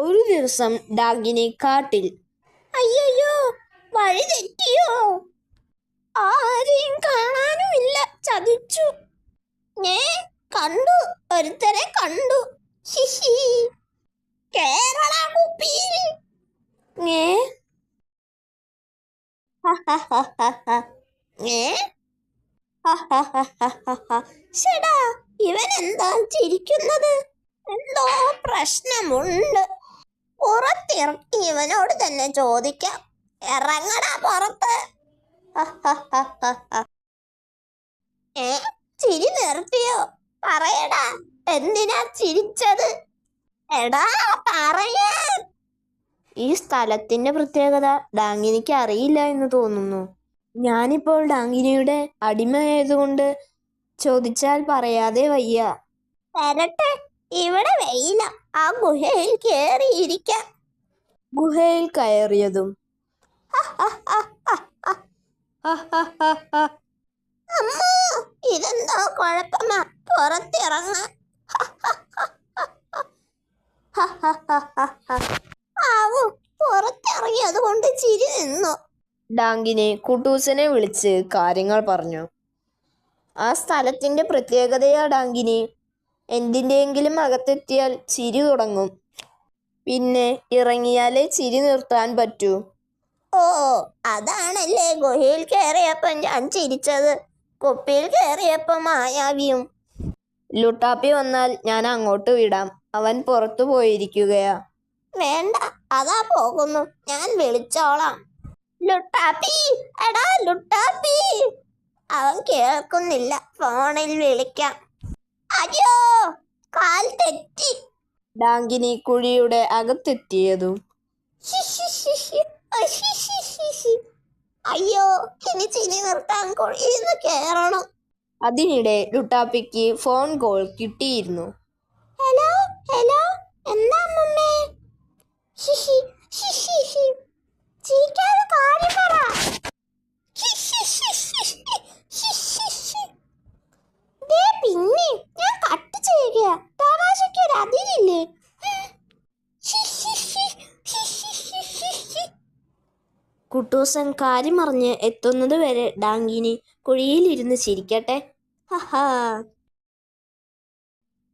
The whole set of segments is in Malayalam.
ഒരു ദിവസം ഡാഗിനെ കാട്ടിൽ അയ്യോ വഴി തെറ്റിയോ? ആരെയും കാണാനുമില്ല. ചതിച്ചു. ഞേ കണ്ടു. ഒരുത്തരെ കണ്ടു. ഹിഹി കേരള ഞേ? ഷടാ ഇവൻ എന്താ ചിരിക്കുന്നത്? എന്തോ പ്രശ്നമുണ്ട്. പുറത്തിറക്കി ഇവനോട് തന്നെ ചോദിക്കാം. ഇറങ്ങടാ പുറത്ത്. ഏ ചിരി നിർത്തിയോ? പറയടാ എന്തിനാ ചിരിച്ചത്? എടാ പറയേ. ഈ സ്ഥലത്തിന്റെ പ്രത്യേകത ഡാങ്ങിനിക്ക് അറിയില്ല എന്ന് തോന്നുന്നു. ഞാനിപ്പോൾ ഡാങ്ങിനിയുടെ അടിമയായതുകൊണ്ട് ചോദിച്ചാൽ പറയാതെ വയ്യ. വരട്ടെ ഇവിടെ വെയില ആ ഗുഹയിൽ കയറിയിരിക്കാം ഗുഹയിൽ കയറിയതും അമ്മോ ഇതെന്തോ കുഴപ്പമാ പുറത്തിറങ്ങ ആവു പുറത്തിറങ്ങിയത് കൊണ്ട് ചിരി നിന്നു ഡാങ്കിനെ കുട്ടൂസനെ വിളിച്ച് കാര്യങ്ങൾ പറഞ്ഞു ആ സ്ഥലത്തിന്റെ പ്രത്യേകതയാ ഡാങ്കിനി എന്തിന്റെയെങ്കിലും അകത്തെത്തിയാൽ ചിരി തുടങ്ങും. പിന്നെ ഇറങ്ങിയാലേ ചിരി നിർത്താൻ പറ്റൂ. ഓ അതാണല്ലേ. ഗുഹയിൽ കയറിയപ്പം ഞാൻ ചിരിച്ചത്. കുപ്പിയിൽ കയറിയപ്പം മായാവിയും. ലുട്ടാപ്പി വന്നാൽ ഞാൻ അങ്ങോട്ട് വിടാം. അവൻ പുറത്തു പോയിരിക്കുകയാ. വേണ്ട അതാ പോകുന്നു. ഞാൻ വിളിച്ചോളാം. ലുട്ടാപ്പി എടാ ലുട്ടാപ്പി. അവൻ കേൾക്കുന്നില്ല. ഫോണിൽ വിളിക്കാം. അയ്യോ കാൽ തെറ്റി. ഡാങ്കിനി കുഴിയുടെ അകത്തെത്തിയതും. അയ്യോ ഇനി ചിരി നിർത്താൻ കുഴിന്ന് കേറണം. അതിനിടെ ലുട്ടാപ്പിക്ക് ഫോൺ കോൾ കിട്ടിയിരുന്നു. ഹലോ ഹലോ എന്താ ഹിഹിഹി. ചിരിക്കാതെ കാര്യം പറ. കുട്ടൂസൻ കാര്യം അറിഞ്ഞ് എത്തുന്നത് വരെ ഡാങ്കിനി കുഴിയിലിരുന്ന് ചിരിക്കട്ടെ.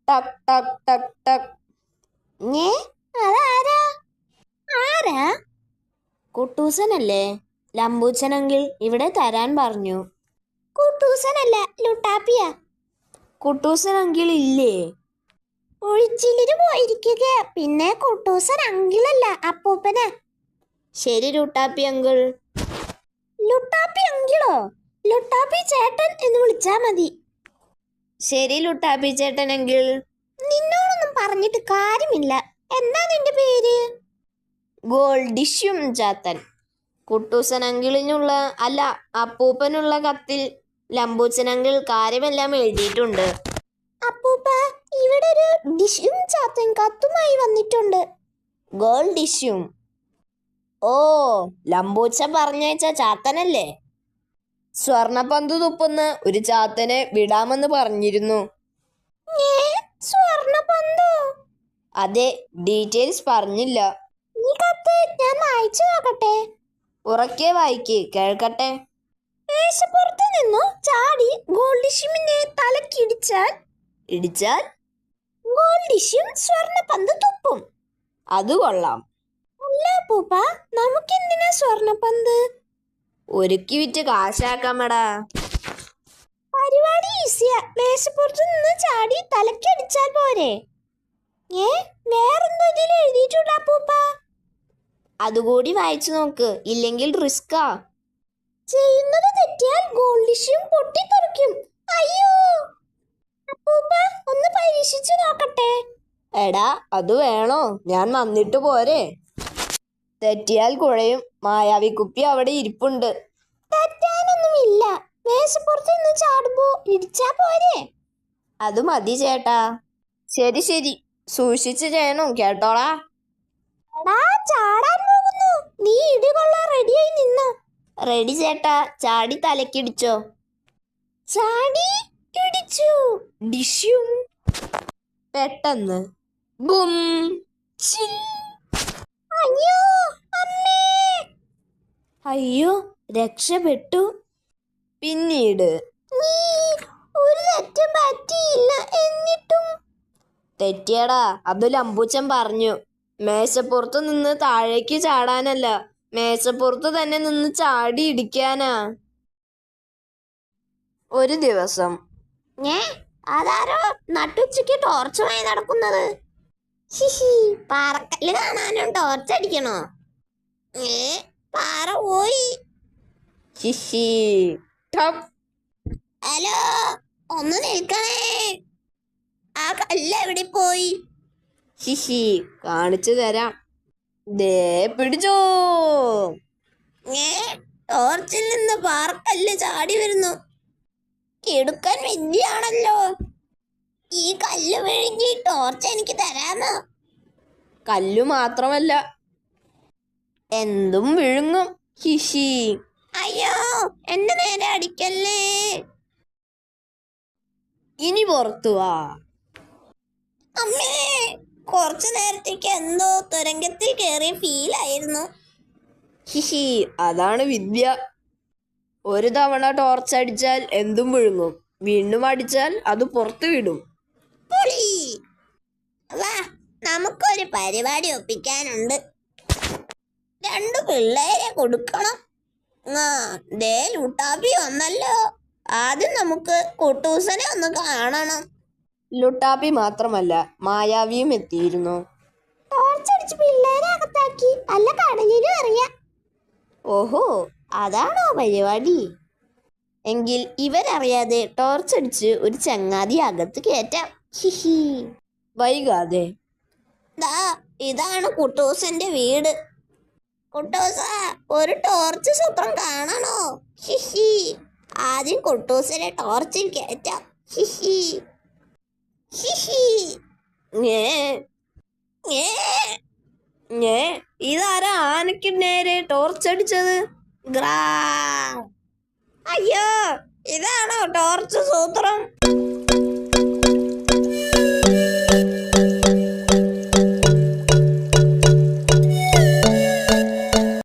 ടക് ടക് ടക് ടക്. ഞേ അതാരാ? ആരാ? കുട്ടൂസനല്ലേ? ലംബൂച്ചനെങ്കിൽ ഇവിടെ തരാൻ പറഞ്ഞു. കുട്ടൂസനല്ല ലുട്ടാപ്പിയ. കുട്ടൂസൻ അങ്കിൾ ഇല്ലേ? ഒഴിച്ചിലിന് പോയിരിക്കുക പിന്നെ കുട്ടൂസൻ അങ്കിളല്ല അപ്പൂപ്പന്. ശരി ലുട്ടാപ്പി അങ്കിൾ. ലുട്ടാപ്പി അങ്കിളോ? ലുട്ടാപ്പി ചേട്ടൻ എന്ന് വിളിച്ചാ മതി. ശരി ലുട്ടാപ്പി ചേട്ടൻ അങ്കിൾ. നിന്നോടൊന്നും പറഞ്ഞിട്ട് കാര്യമില്ല. എന്താ നിന്റെ പേര്? ഗോൾഡിഷ്യും ചാത്തൻ. കുട്ടൂസൻ അങ്കിളിനുള്ള അല്ല അപ്പൂപ്പനുള്ള കത്തിൽ ലംബൂച്ചൻ അങ്കിൾ കാര്യമെല്ലാം എഴുതിയിട്ടുണ്ട്. അപ്പൂപ്പ ഇവിടെ ഒരു ഡിഷും ചാത്തൻ കത്തുമായി വന്നിട്ടുണ്ട്. ഗോൾ ഡിഷും ഓ ലംബൂച്ച പറഞ്ഞയച്ച ചാത്തനല്ലേ? സ്വർണപന്ത് തുപ്പുന്ന ഒരു ചാത്തനെ വിടാമെന്ന് പറഞ്ഞിരുന്നു. അതെ ഡീറ്റെയിൽസ് പറഞ്ഞില്ല. ഈ കത്ത് ഞാൻ വായിച്ചു നോക്കട്ടെ. ഉറക്കെ വായിക്ക് കേൾക്കട്ടെ? മേശപ്പുറത്ത് നിന്നു? ചാടി ഗോൾഡിഷിമിനെ തലക്കിടിച്ചാൽ? ഇടിച്ചാൽ? ഗോൾഡിഷിം സ്വർണ പന്ത് തുപ്പും. അത് കൊള്ളാം. അല്ല പൂപ്പ നമുക്കെന്തിനാ സ്വർണപ്പന്ത് ഒരുക്കി വിറ്റ് കാശാക്കാമടാ. പരിപാടി ഈസിയാ. മേശപ്പുറത്ത് നിന്ന് ചാടി തലക്കടിച്ചാൽ പോരെ. ഏ വേറെന്തോ ഇതിൽ എഴുതിയിട്ടുള്ള പൂപ്പ? അതുകൂടി വായിച്ചു നോക്ക്. ഇല്ലെങ്കിൽ റിസ്കാ ചെയ്യുന്നത് തെറ്റിയാൽ ഗോൾഡിഷ്യം പൊട്ടിത്തെറിക്കും. അയ്യോ! അപ്പൂപ്പ ഒന്ന് പരീക്ഷിച്ചു നോക്കട്ടെ. എടാ അത് വേണോ? ഞാൻ വന്നിട്ട് പോരെ. തെറ്റിയാൽ കുഴയും. മായാവി കുപ്പി അവിടെ ഇരിപ്പുണ്ട്. തെറ്റാനൊന്നുമില്ല. മേശപ്പുറത്ത് നിന്ന് ചാടുമ്പോ ഇടിച്ചാ പോരെ. അത് മതി ചേട്ടാ. ശരി ശരി. സൂക്ഷിച്ച് ചെയ്യണം കേട്ടോളാ. എടാ ചാടാൻ പോകുന്നു. നീ ഇടികൊള്ളാൻ റെഡിയായി നിന്നോ. റെഡി ചേട്ടാ. ചാടി തലക്കിടിച്ചോ ചാടി ഇടിച്ചു. ഡിഷ്യും പെട്ടെന്ന്. ബും. ചിൽ അയ്യോ. അയ്യോ രക്ഷപ്പെട്ടു. പിന്നീട് ഒരു തെറ്റും പറ്റിയില്ല എന്നിട്ടും? തെറ്റിയടാ അതുൽ അമ്പൂച്ചൻ പറഞ്ഞു. മേശപ്പുറത്ത് നിന്ന് താഴേക്ക് ചാടാനല്ല മേശപ്പുറത്ത് തന്നെ നിന്ന് ചാടി ഇടിക്കാനാ. ഒരു ദിവസം അതാരോ നട്ടുച്ചയ്ക്ക് ടോർച്ചുമായി നടക്കുന്നത്? ഹിഹി കാണാനും ടോർച്ച് അടിക്കണോ? ഏ പാറ പോയി. ശിശി ടപ്. ഹലോ ഒന്ന് നിൽക്കണേ. ആ കല്ല് എവിടെ പോയി? ശിശി കാണിച്ചു തരാം. ദേ പിടിച്ചോ. ഏ ടോർച്ചിൽ നിന്ന് പാറക്കല്ല് ചാടി വരുന്നു. കിടുക്കൻ വിദ്യയാണല്ലോ ഈ കല്ല് വിഴുങ്ങി ടോർച്ച് എനിക്ക് തരാമോ? കല്ലു മാത്രമല്ല എന്തും വിഴുങ്ങും. ഹിഷി അയ്യോ എന്റെ നേരെ അടിക്കല്ലേ? ഇനി പുറത്തു വാ. അമ്മേ കുറച്ചു നേരത്തേക്ക് എന്തോ തുരങ്കത്തിൽ കയറിയ ഫീൽ ആയിരുന്നു. ഹിഹി അതാണ് വിദ്യ. ഒരു തവണ ടോർച്ച് അടിച്ചാൽ എന്തും വിഴുങ്ങും. വീണ്ടും അടിച്ചാൽ അത് പുറത്തു വിടും. വാ നമുക്കൊരു പരിപാടി ഒപ്പിക്കാനുണ്ട്. രണ്ടു പിള്ളേരെ കൊടുക്കണം. ആ ദേ ലുട്ടാപ്പി വന്നല്ലോ. ആദ്യം നമുക്ക് കുട്ടൂസനെ ഒന്ന് കാണണം. ലുട്ടാപ്പി മാത്രമല്ല മായാവിയും എത്തിയിരുന്നു. ടോർച്ചടിച്ച് പിള്ളേരെ അകത്താക്കി. അല്ല കടലിനും അറിയാം ഓഹോ അതാണോ പരിപാടി? എങ്കിൽ ഇവരറിയാതെ ടോർച്ചടിച്ച് ഒരു ചങ്ങാതി അകത്ത് കയറ്റാം. ഹിഹി വൈകാതെ. ദാ ഇതാണ് കുട്ടൂസന്റെ വീട്. കുട്ടൂസ ഒരു ടോർച്ച് സൂത്രം കാണണോ? ഹിഹി. ആദ്യം കൊട്ടോസിനെ ടോർച്ചിൽ കയറ്റാം. ഹിഹി. ഹിഹി. ഞേ. ഞേ. ഞേ. ഇതാരാ ആനയ്ക്ക് നേരെ ടോർച്ച് അടിച്ചത്? ഗ്രാ. അയ്യോ ഇതാണോ ടോർച്ച് സൂത്രം?